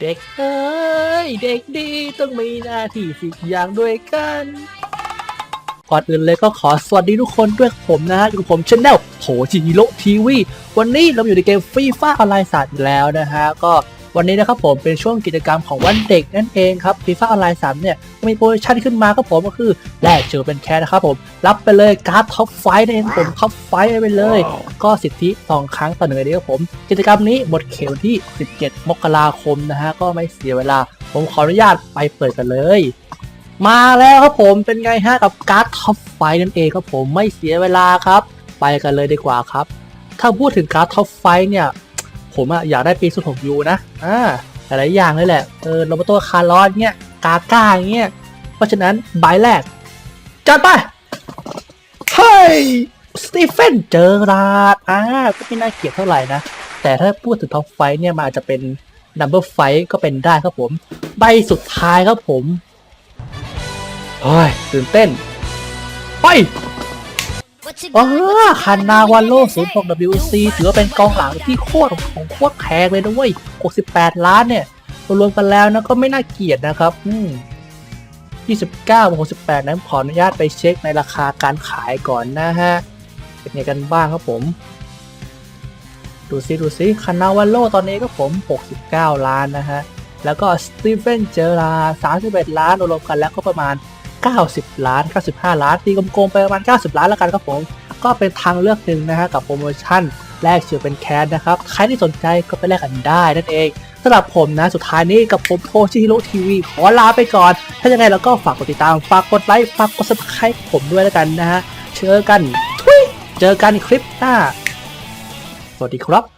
เด็กเอ้ยเด็กดีต้องมีหน้าที่สิอย่างด้วยกันก่อนอื่นเลยก็ขอสวัสดีทุกคนด้วยผมนะฮะอยู่ผมชแนลโหจิโรทีวีวันนี้เราอยู่ในเกมฟรีฟ้าออนไลน์ศาสตร์อีกแล้วนะฮะก็ วันนี้นะครับผมเป็นช่วงกิจกรรมของวันเด็กนั่นเองครับฟีฟ่าออนไลน์3เนี่ยก็มีโปรโมชั่นขึ้นมาครับผมก็คือแลกเจอเป็นแคสนะครับผมรับไปเลยการ์ดท็อปไฟนั่นเองผมท็อปไฟไปเลย ก็สิทธิ 2 ครั้งต่อหนึ่งเลยครับผม กิจกรรมนี้หมดเขตวันที่ 17 มกราคมนะฮะก็ไม่เสียเวลา ผมขออนุญาตไปเปิดกันเลย มาแล้วครับผมเป็นไงฮะกับการ์ดท็อปไฟนั่นเองครับผมไม่เสียเวลาครับ ไปกันเลยดีกว่าครับ ถ้าพูดถึงการ์ดท็อปไฟเนี่ย ผมอะอยากได้ปีสุดของยูนะอ่าหลายอย่างเลยแหละเออโรบอตคาร์ลอสเนี่ยกาก้าเงี้ยเพราะฉะนั้นใบแรกจัดไปเฮ้ยสตีเฟนเจอราดอ่าก็ไม่น่าเกลียดเท่าไหร่นะ แต่ถ้าพูดถึงท็อปไฟเนี่ยมันอาจจะเป็นดับเบิลไฟก็เป็นได้ครับผม ใบสุดท้ายครับผมโอ้ยตื่นเต้น ไป ว้าคันนาวาโลศูนย์ของ WC ถือว่าเป็นกองหลังที่โคตรของโคตรแพงเลยนะเว้ย68 ล้านเนี่ย รวมกันแล้วนะก็ไม่น่าเกลียดนะครับ อืม29บวก68นั้นขออนุญาตไปเช็คในราคาการขายก่อนนะฮะ เป็นไงกันบ้างครับผม ดูซิดูซิคานาวาโลตอนนี้ก็ผม 69 ล้านนะฮะ แล้วก็สตีเฟนเจอรา31 ล้านรวมกันแล้วก็ประมาณ 90 ล้าน 95 ล้านตีกลมๆไปประมาณ 90 ล้านแล้วกันครับผม ก็เป็นทางเลือกหนึ่งนะฮะกับโปรโมชั่นแลกเชือเป็นแคสนะครับ ใครที่สนใจก็ไปแลกกันได้นั่นเองสำหรับผมนะ สุดท้ายนี้กับผมโพชิฮิโร่ทีวีขอลาไปก่อน ถ้ายังไงเราก็ฝากกดติดตาม ฝากกดไลค์ ฝากกด subscribe ผมด้วยแล้วกันนะฮะ เจอกันทุยเจอกันคลิปหน้า สวัสดีครับ